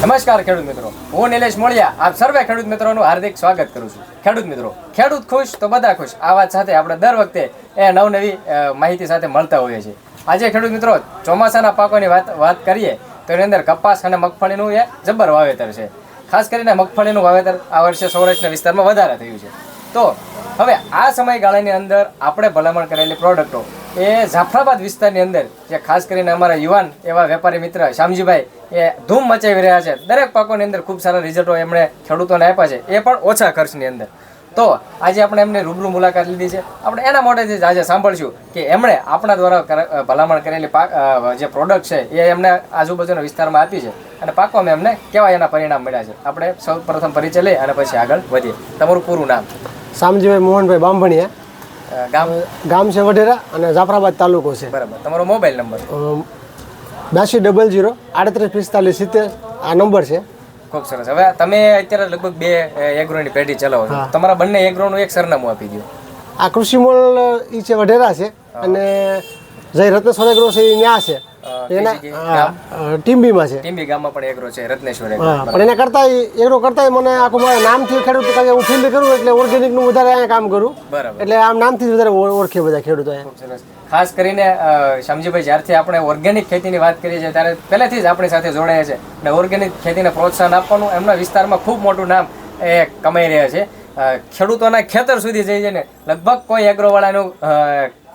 નમસ્કાર ખેડૂત મિત્રો. હું નિલેશ મોળિયા. આપ સર્વે ખેડૂત મિત્રોનું હાર્દિક સ્વાગત કરું છું. ખેડૂત મિત્રો, ખેડૂત ખુશ તો બધા ખુશ. આ વાત સાથે આપણે દર વખતે એ નવનવી માહિતી સાથે મળતા હોઈએ છીએ. આજે ખેડૂત મિત્રો, ચોમાસાના પાકોની વાત વાત કરીએ, તો એની અંદર કપાસ અને મગફળીનું એ જબ્બર વાવેતર છે. ખાસ કરીને મગફળીનું વાવેતર આ વર્ષે સૌરાષ્ટ્રના વિસ્તારમાં વધારે થયું છે. તો હવે આ સમયગાળાની અંદર આપણે ભલામણ કરેલી પ્રોડક્ટો. એ જાફરાબાદ વિસ્તારની અંદર, જે ખાસ કરીને અમારા યુવાન એવા વેપારી મિત્ર શ્યામજીભાઈ એ ધૂમ મચાવી રહ્યા છે. દરેક પાકોની અંદર ખૂબ સારા રિઝલ્ટો એમણે ખેડૂતોને આપ્યા છે. એ પણ ઓછા ખર્ચની અંદર. તો આજે આપણે એમને રૂબરૂ મુલાકાત લીધી છે. આપણે એના મોટેથી જ આજે સાંભળશું કે એમણે આપણા દ્વારા ભલામણ કરેલી પાક જે પ્રોડક્ટ છે એ એમને આજુબાજુના વિસ્તારમાં આપી છે. અને પાકોમાં એમને કેવા એના પરિણામ મળ્યા છે. આપણે સૌ પ્રથમ પરિચય લઈ અને પછી આગળ વધીએ. તમારું પૂરું નામ? શામજીભાઈ મોહનભાઈ બામભણિયા. ગામ? ગામ છે વઢેરા અને જાફરાબાદ તાલુકો છે. બરાબર. તમારો મોબાઈલ નંબર? બ્યાસી ડબલ જીરો આડત્રીસ પિસ્તાલીસ સિત્તેર આ નંબર છે. ખૂબ સરસ. હવે તમે અત્યારે લગભગ બે એગ્રોની પેઢી ચલાવો છો. તમારા બંને એગ્રોનું એક સરનામું આપી દો આ કૃષિ મોલ ઈ છે વઢેરા છે અને જય રત્નેશ્વર એગ્રો છે એ ન્યા છે. એના ટીમ્બીમાં છે. ટીમ્બી ગામમાં પણ એગ્રો છે રત્નેશ્વર પણ એના કરતા એગ્રો કરતા મને આખું મારા નામથી ખેડૂત કારણ હું ફિલ્ડ કરું એટલે ઓર્ગેનિકનું વધારે અહીંયા કામ કરું. બરાબર. એટલે આમ નામથી વધારે ઓળખે બધા ખેડૂતો સરસ. ખાસ કરીને અ, શ્યામજીભાઈ જ્યારથી આપણે ઓર્ગેનિક ખેતીની વાત કરીએ છીએ ત્યારે પહેલેથી જ આપણી સાથે જોડાયા છે. અને ઓર્ગેનિક ખેતીને પ્રોત્સાહન આપવાનું એમના વિસ્તારમાં ખૂબ મોટું નામ એ કમાઈ રહ્યા છે. ખેડૂતોના ખેતર સુધી જઈ જઈને લગભગ કોઈ એગ્રોવાળાનું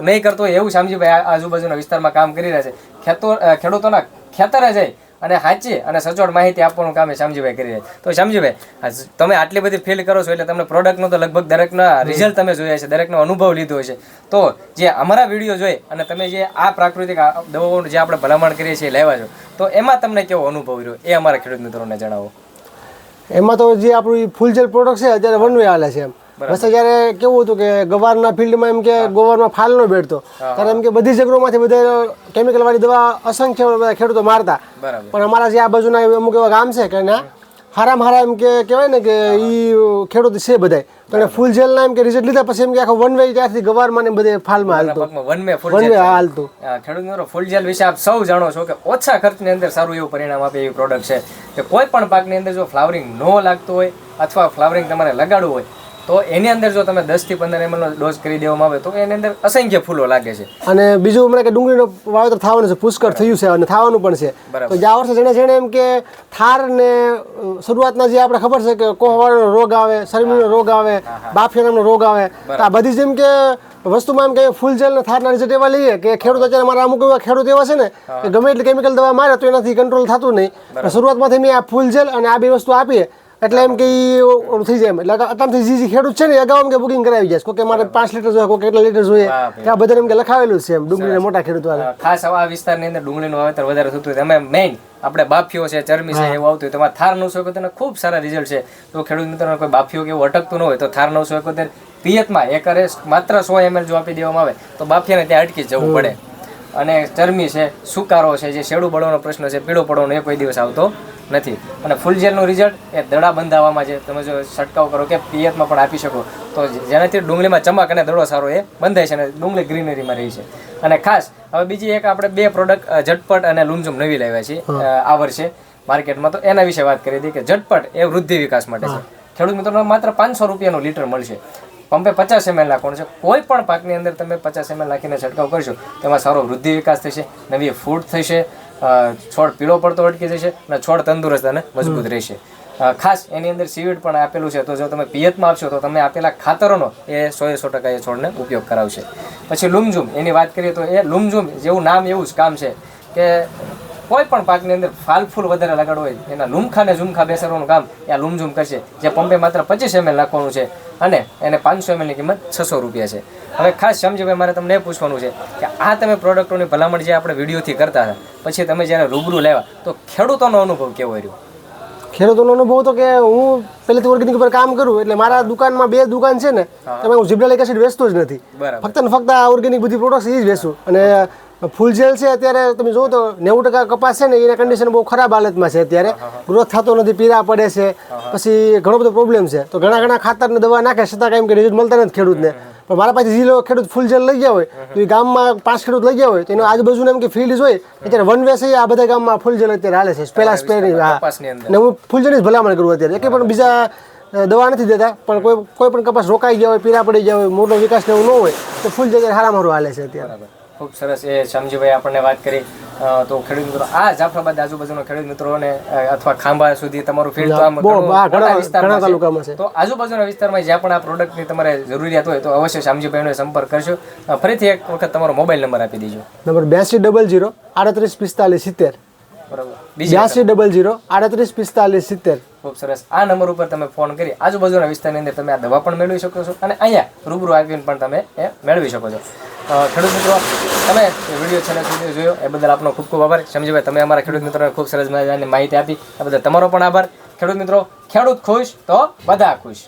નહીં કરતું એવું શ્યામજીભાઈ આ- આજુબાજુના વિસ્તારમાં કામ કરી રહ્યા છે. ખેતો ખેડૂતોના ખેતરે જઈ અને સાચી અને સચોટ માહિતી આપવાનું કામ એ શ્યામજીભાઈ કરી રહ્યા છે. તો શ્યામજીભાઈ તમે આટલી બધી ફીલ કરો છો એટલે તમને પ્રોડક્ટનો તો લગભગ દરેકના રિઝલ્ટ તમે જોયા છે, દરેકનો અનુભવ લીધો છે તો જે અમારા વીડિયો જોઈ અને તમે જે આ પ્રાકૃતિક દવાઓનું જે આપણે ભલામણ કરીએ છીએ લેવા છો, તો એમાં તમને કેવો અનુભવ રહ્યો? એ અમારા ખેડૂત મિત્રોને જણાવો. એમાં તો જે આપણું ફૂલ જેલ પ્રોડક્ટ છે અત્યારે વન વે હાલે છે એમ. બસ જ્યારે કેવું હતું કે ગવારના ફિલ્ડમાં એમ કે ગોવારમાં ફાલ ન બેઠતો ત્યારે એમ કે બધી જગ્યાઓમાંથી બધા કેમિકલ વાળી દવા અસંખ્ય બધા ખેડૂતો મારતા. પણ અમારા જે આ બાજુના અમુક એવા ગામ છે કે ના હારામાં હારા એમ કે કહેવાય ને કે એ ખેડૂત છે બધાય. તો ફૂલ જેલના એમ કે રિઝલ્ટ લીધા પછી એમ કે આખો વન વે ત્યાંથી ગવારમાં ને બધે ફાલમાં હાલતું. વન મે ફૂલ વન વે હાલતું. ખેડૂત મિત્રો ફૂલ જેલ વિશે આપ સૌ જાણો છો કે ઓછા ખર્ચની અંદર સારું એવું પરિણામ આપે એવી પ્રોડક્ટ છે કે કોઈ પણ પાકની અંદર જો ફ્લાવરિંગ ન લાગતું હોય અથવા ફ્લાવરિંગ તમારે લગાડવું હોય તો એની અંદર જો તમે દસથી પંદર ml નો ડોઝ કરી દેવામાં આવે તો એની અંદર અસંખ્ય ફૂલો લાગે છે. અને બીજું હમણાં કે ડુંગળીનો વાવેતર થવાનું છે પુષ્કળ થયું છે અને થવાનું પણ છે. તો આ વર્ષે જેણે જેણે એમ કે થાર ને શરૂઆતના જે આપણે ખબર છે કે કોહવાળનો રોગ આવે શરમીનો રોગ આવે બાફિયા નામનો રોગ આવે તો આ બધી જેમ કે વસ્તુમાં એમ કે ફૂલ જેલ ને થારના રિઝલ્ટ એવા લઈએ કે ખેડૂત અત્યારે મારા અમુક એવા ખેડૂત એવા છે ને કે ગમે એટલી કેમિકલ દવા મારે તો એનાથી કંટ્રોલ થતું નહીં. શરૂઆતમાંથી મેં આ ફૂલ જેલ અને આ બે વસ્તુ આપીએ એટલે એમ કે થઈ જાય. એટલે અત્યારથી જે ખેડૂત છે ને અગાઉ એમ કે બુકિંગ કરાવી જાય કે મારે પાંચ લીટર જોઈએ કોઈ કેટલા લીટર જોઈએ. આ બધા એમ કે લખાવેલું છે એમ ડુંગળીના મોટા ખેડૂત ખાસ આવા વિસ્તારની અંદર ડુંગળીનું વાવેતર વધારે થતું હોય તમે મેઇન આપણે બાફીઓ છે ચરમી છે એવું આવતું હોય તમારે થાર નવસો એકોતેર ખૂબ સારા રિઝલ્ટ છે. તો ખેડૂત મિત્રોને કોઈ બાફીઓ કે એવું અટકતું ન હોય તો થાર નવસો એકોતેર પિયતમાં એકરે માત્ર સો એમએલ જો આપી દેવામાં આવે તો બાફિયાને ત્યાં અટકી જવું પડે. અને ચરમી છે સુકારો છે જે શેડું બળવાનો પ્રશ્ન છે પીળો પડવાનો એ કોઈ દિવસ આવતો નથી. અને ફૂલ જેલનું રિઝલ્ટ એ દડા બંધાવવામાં છે. તમે જો છંટકાવ કરો કે પિયતમાં પણ આપી શકો. તો જેનાથી ડુંગળીમાં ચમક અને દડો સારો એ બંધાય છે અને ડુંગળી ગ્રીનરીમાં રહી છે. અને ખાસ હવે બીજી એક આપણે બે પ્રોડક્ટ ઝટપટ અને લુમઝુમ નવી લાવ્યા છીએ. આ વર્ષે માર્કેટમાં તો એના વિશે વાત કરી હતી કે ઝટપટ એ વૃદ્ધિ વિકાસ માટે છે. ખેડૂત મિત્રોને માત્ર પાંચસો રૂપિયાનું લીટર મળશે. પંપે પચાસ એમએલ નાખવાનું છે. કોઈ પણ પાકની અંદર તમે પચાસ એમએલ નાખીને છંટકાવ કરશો તેમાં સારો વૃદ્ધિ વિકાસ થશે નવી ફૂડ થશે છોડ પીળો પડતો અટકી જશે અને છોડ તંદુરસ્ત અને મજબૂત રહેશે. ખાસ એની અંદર સીવીડ પણ આપેલું છે તો જો તમે પિયતમાં આપશો તો તમે આપેલા ખાતરોનો એ સો એ સો ટકા એ છોડને ઉપયોગ કરાવશે. પછી લુમઝુમ એની વાત કરીએ તો એ લુમઝુમ જેવું નામ એવું જ કામ છે કે કોઈ પણ પાકની અંદર ફાલ ફૂલ વધારે લગાડવો હોય એના લુમખા ને ઝુમખા બેસાડવાનું કામ એ આ લુમઝુમ કરશે જે પંપે માત્ર પચીસ એમએલ નાખવાનું છે અને એને પાંચસો એમએલની કિંમત છસો રૂપિયા છે. હવે ખાસ સમજીભાઈ મારે તમને એ પૂછવાનું છે કે આ તમે પ્રોડક્ટોની ભલામણ જે આપણે વિડીયોથી કરતા હતા પછી તમે જ્યારે રૂબરૂ લેવા તો ખેડૂતોનો અનુભવ કેવો રહ્યો? ખેડૂતોનો અનુભવ તો કે હું પહેલેથી ઓર્ગેનિક ઉપર કામ કરું એટલે મારા દુકાનમાં બે દુકાન છે ને તમે હું જીબ્રાલિક એસિડ વેચતો જ નથી. ફક્ત ને ફક્ત આ ઓર્ગેનિક બધી પ્રોડક્ટ્સ એ જ વેચું. અને ફૂલ જેલ છે અત્યારે તમે જુઓ તો નેવું ટકા કપાસ છે ને એના કન્ડિશન બહુ ખરાબ હાલતમાં છે અત્યારે. ગ્રોથ થતો નથી પીરા પડે છે. પછી ઘણો બધો પ્રોબ્લેમ છે. તો ઘણા ઘણા ખાતર ને દવા નાખે છતાં કાંઈ કે રિઝલ્ટ મળતા નથી ખેડૂતને. પણ મારા પાસે જે ખેડૂત ફૂલ જેલ લઈ ગયા હોય તો એ ગામમાં પાંચ ખેડૂત લઈ ગયા હોય તો એનો આજુબાજુના એમ કે ફિલ્ડ હોય. અત્યારે વન વે છે આ બધા ગામમાં ફૂલ જેલ અત્યારે હાલે છે. પહેલા સ્પ્રેની ને હું ફૂલ જેલની જ ભલામણ કરું અત્યારે. એક પણ બીજા દવા નથી દેતા પણ કોઈ કોઈ પણ કપાસ રોકાઈ ગયા હોય પીરા પડી ગયા હોય મોટો વિકાસ ને એવું ન હોય તો ફૂલ જેલ સારા મારું હાલે છે અત્યારે. ખૂબ સરસ એ શામજીભાઈ આપણને વાત કરી. તો ખેડૂત મિત્રો આ જાફરાબાદ આજુબાજુના ખેડૂત મિત્રોને અથવા ખાંભા સુધી તમારું ફીલ્ડ તો આમ ઘણું. તાલુકામાં છે. તો આજુબાજુના વિસ્તારમાં જ્યાં પણ આ પ્રોડક્ટની તમારે જરૂરિયાત હોય તો અવશ્ય શામજીભાઈનો સંપર્ક કરશો ફરીથી એક વખત તમારો મોબાઈલ નંબર આપી દેજો. નંબર બ્યાસી ડબલ જીરો આડત્રીસ પિસ્તાલીસ સિત્તેર. બ્યાસી ડબલ જીરો આડત્રીસ પિસ્તાલીસ સિત્તેર. ખૂબ સરસ. આ નંબર ઉપર તમે ફોન કરી આજુબાજુના વિસ્તારની અંદર તમે આ દવા પણ મેળવી શકો છો અને અહીંયા રૂબરૂ આવીને પણ તમે એ મેળવી શકો છો. ખેડૂત મિત્રો, તમે વીડિયો છેલ્લે સુધી જોયો, એ બદલ આપનો ખૂબ ખૂબ આભાર. સમજીભાઈ તમે અમારા ખેડૂત મિત્રોને ખૂબ સરસ મજાની માહિતી આપી. એ બદલ તમારો પણ આભાર. ખેડૂત મિત્રો, ખેડૂત ખુશ તો બધા ખુશ.